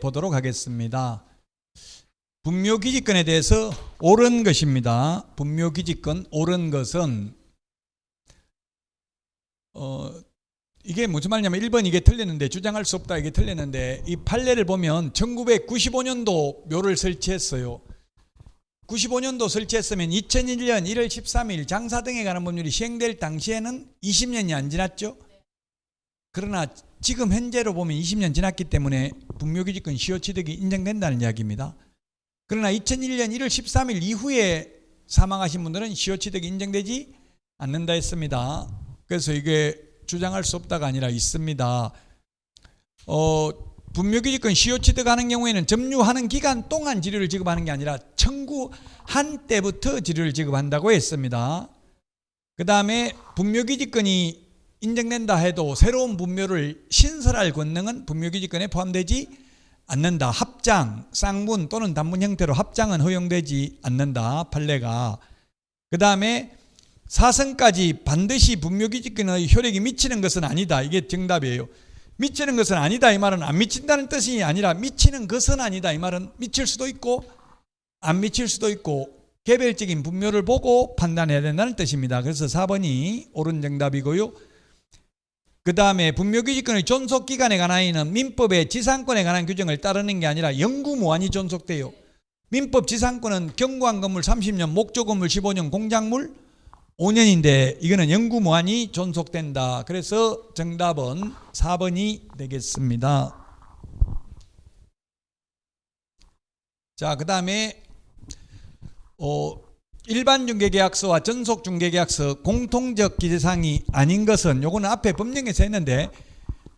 보도록 하겠습니다. 분묘기지권에 대해서 옳은 것입니다. 분묘기지권 옳은 것은 어 이게 무슨 말이냐면 1번 이게 틀렸는데 주장할 수 없다 이게 틀렸는데 이 판례를 보면 1995년도 묘를 설치했어요. 95년도 설치했으면 2001년 1월 13일 장사 등에 관한 법률이 시행될 당시에는 20년이 안 지났죠. 그러나 지금 현재로 보면 20년 지났기 때문에 분묘기지권 시효취득이 인정된다는 이야기입니다. 그러나 2001년 1월 13일 이후에 사망하신 분들은 시효취득이 인정되지 않는다 했습니다. 그래서 이게 주장할 수 없다가 아니라 있습니다. 어, 분묘기지권 시효취득하는 경우에는 점유하는 기간 동안 지료를 지급하는 게 아니라 청구한 때부터 지료를 지급한다고 했습니다. 그 다음에 분묘기지권이 인정된다 해도 새로운 분묘를 신설할 권능은 분묘기지권에 포함되지 않는다. 합장, 쌍문 또는 단문 형태로 합장은 허용되지 않는다. 판례가. 그 다음에 사성까지 반드시 분묘기지권의 효력이 미치는 것은 아니다. 이게 정답이에요. 미치는 것은 아니다. 이 말은 안 미친다는 뜻이 아니라 미치는 것은 아니다. 이 말은 미칠 수도 있고 안 미칠 수도 있고 개별적인 분묘를 보고 판단해야 된다는 뜻입니다. 그래서 4번이 옳은 정답이고요. 그 다음에 분묘기지권의 존속기간에 관하여는 민법의 지상권에 관한 규정을 따르는 게 아니라 영구무한이 존속돼요. 민법 지상권은 경구한 건물 30년, 목조 건물 15년, 공작물 5년인데 이거는 영구무한이 존속된다. 그래서 정답은 4번이 되겠습니다. 자, 그 다음에 어, 일반 중개계약서와 전속 중개계약서 공통적 기재사항이 아닌 것은 요거는 앞에 법령에서 했는데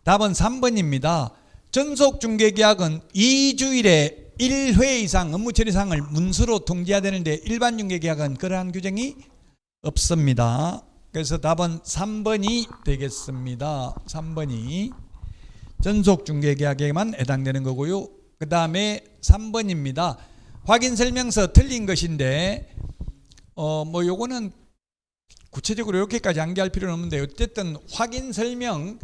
답은 3번입니다. 전속 중개계약은 2주일에 1회 이상 업무 처리 사항을 문서로 통지해야 되는데 일반 중개계약은 그러한 규정이 없습니다. 그래서 답은 3번이 되겠습니다. 3번이 전속 중개계약에만 해당되는 거고요. 그 다음에 3번입니다. 확인 설명서 틀린 것인데 어 뭐 요거는 구체적으로 이렇게까지 암기할 필요는 없는데 어쨌든 확인 설명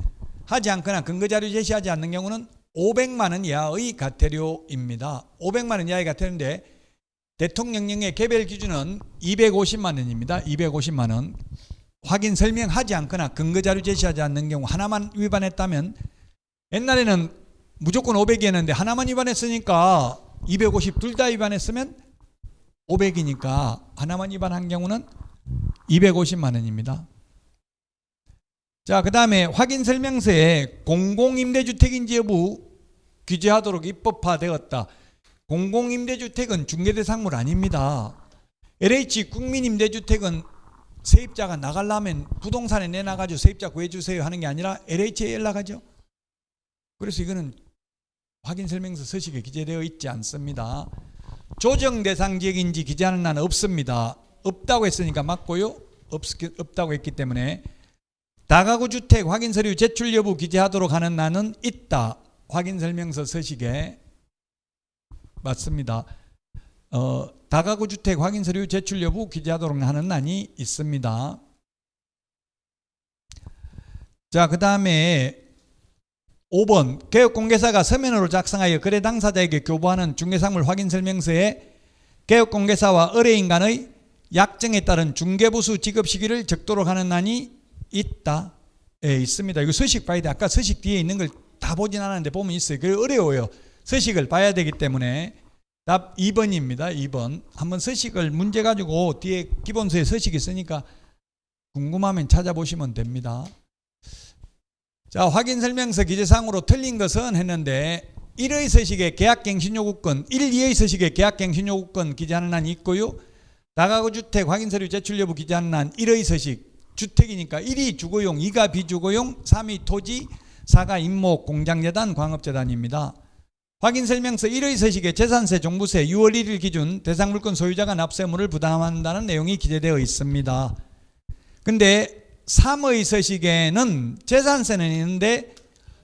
하지 않거나 근거 자료 제시하지 않는 경우는 500만 원 이하의 과태료입니다. 500만 원 이하의 과태료인데 대통령령의 개별 기준은 250만 원입니다. 250만 원. 확인 설명하지 않거나 근거 자료 제시하지 않는 경우 하나만 위반했다면 옛날에는 무조건 500이었는데 하나만 위반했으니까 250 둘 다 위반했으면 500이니까 하나만 위반한 경우는 250만 원입니다. 자, 그 다음에 확인 설명서에 공공임대주택인지 여부 규제하도록 입법화되었다. 공공임대주택은 중개대상물 아닙니다. LH 국민임대주택은 세입자가 나가려면 부동산에 내놔가지고 세입자 구해주세요 하는 게 아니라 LH에 연락하죠. 그래서 이거는 확인 설명서 서식에 기재되어 있지 않습니다. 조정 대상 지역인지 기재하는 난 없습니다. 없다고 했으니까 맞고요. 없, 없다고 했기 때문에 다가구 주택 확인 서류 제출 여부 기재하도록 하는 난은 있다. 확인 설명서 서식에 맞습니다. 어, 다가구 주택 확인 서류 제출 여부 기재하도록 하는 난이 있습니다. 자, 그 다음에 5번 개업공개사가 서면으로 작성하여 거래 당사자에게 교부하는 중개상물 확인 설명서에 개업공개사와 의뢰인 간의 약정에 따른 중개부수 지급 시기를 적도록 하는 난이 있다. 예, 있습니다. 이거 서식 봐야 돼. 아까 서식 뒤에 있는 걸 다 보진 않았는데 보면 있어요. 그래 어려워요. 서식을 봐야 되기 때문에 답 2번입니다. 2번. 한번 서식을 문제 가지고 뒤에 기본서에 서식이 있으니까 궁금하면 찾아보시면 됩니다. 자, 확인 설명서 기재상으로 틀린 것은 했는데 1의 서식에 계약갱신 요구권, 1, 2의 서식에 계약갱신 요구권 기재하는 난이 있고요. 다가구 주택 확인 서류 제출 여부 기재하는 난 1의 서식 주택이니까 1이 주거용, 2가 비주거용, 3이 토지, 4가 임목, 공장재단, 광업재단입니다. 확인 설명서 1의 서식에 재산세, 종부세 6월 1일 기준 대상 물권 소유자가 납세물을 부담한다는 내용이 기재되어 있습니다. 근데 3의 서식에는 재산세는 있는데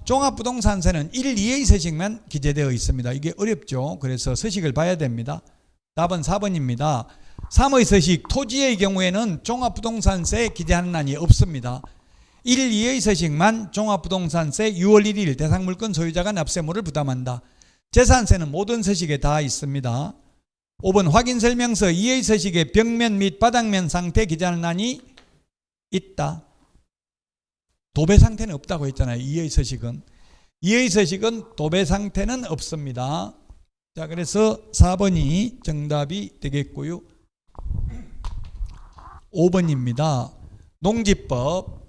종합부동산세는 1, 2의 서식만 기재되어 있습니다. 이게 어렵죠. 그래서 서식을 봐야 됩니다. 답은 4번입니다. 3의 서식 토지의 경우에는 종합부동산세 기재하는 난이 없습니다. 1, 2의 서식만 종합부동산세 6월 1일 대상물권 소유자가 납세물을 부담한다. 재산세는 모든 서식에 다 있습니다. 5번 확인 설명서 이의 서식에 벽면 및 바닥면 상태 기재란이 있다. 도배 상태는 없다고 했잖아요. 이의 서식은. 이의 서식은 도배 상태는 없습니다. 자, 그래서 4번이 정답이 되겠고요. 5번입니다. 농지법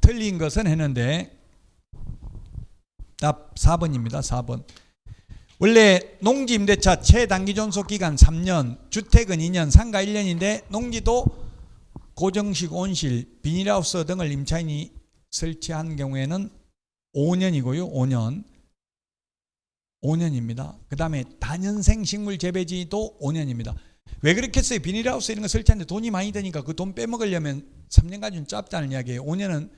틀린 것은 했는데 답 4번입니다. 4번. 원래 농지 임대차 최단기 존속 기간 3년, 주택은 2년, 상가 1년인데 농지도 고정식 온실, 비닐하우스 등을 임차인이 설치한 경우에는 5년이고요. 5년. 5년입니다. 그 다음에 단연생 식물 재배지도 5년입니다. 왜 그렇게 했어요? 비닐하우스 이런 거 설치하는데 돈이 많이 드니까 그 돈 빼먹으려면 3년까지는 짧다는 이야기예요. 5년은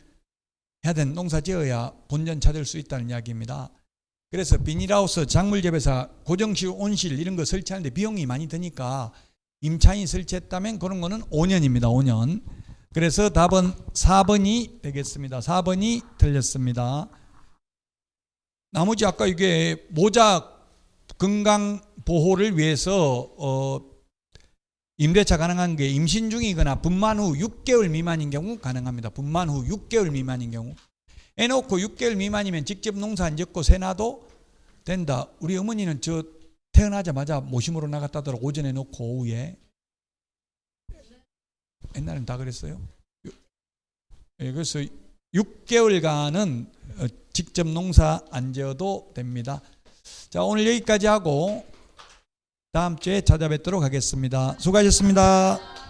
해야 되는 농사 지어야 본전 찾을 수 있다는 이야기입니다. 그래서 비닐하우스, 작물 재배사, 고정식 온실 이런 거 설치하는데 비용이 많이 드니까 임차인이 설치했다면 그런 거는 5년입니다. 5년. 그래서 답은 4번이 되겠습니다. 4번이 틀렸습니다. 나머지 아까 이게 모자 건강 보호를 위해서 어 임대차 가능한 게 임신 중이거나 분만 후 6개월 미만인 경우 가능합니다. 분만 후 6개월 미만인 경우. 해놓고 6개월 미만이면 직접 농사 안 짓고 세놔도 된다. 우리 어머니는 저 태어나자마자 모심으로 나갔다더라 오전에 놓고 오후에. 옛날엔 다 그랬어요. 예, 그래서 6개월간은 어, 직접 농사 안 지어도 됩니다. 자, 오늘 여기까지 하고 다음 주에 찾아뵙도록 하겠습니다. 수고하셨습니다.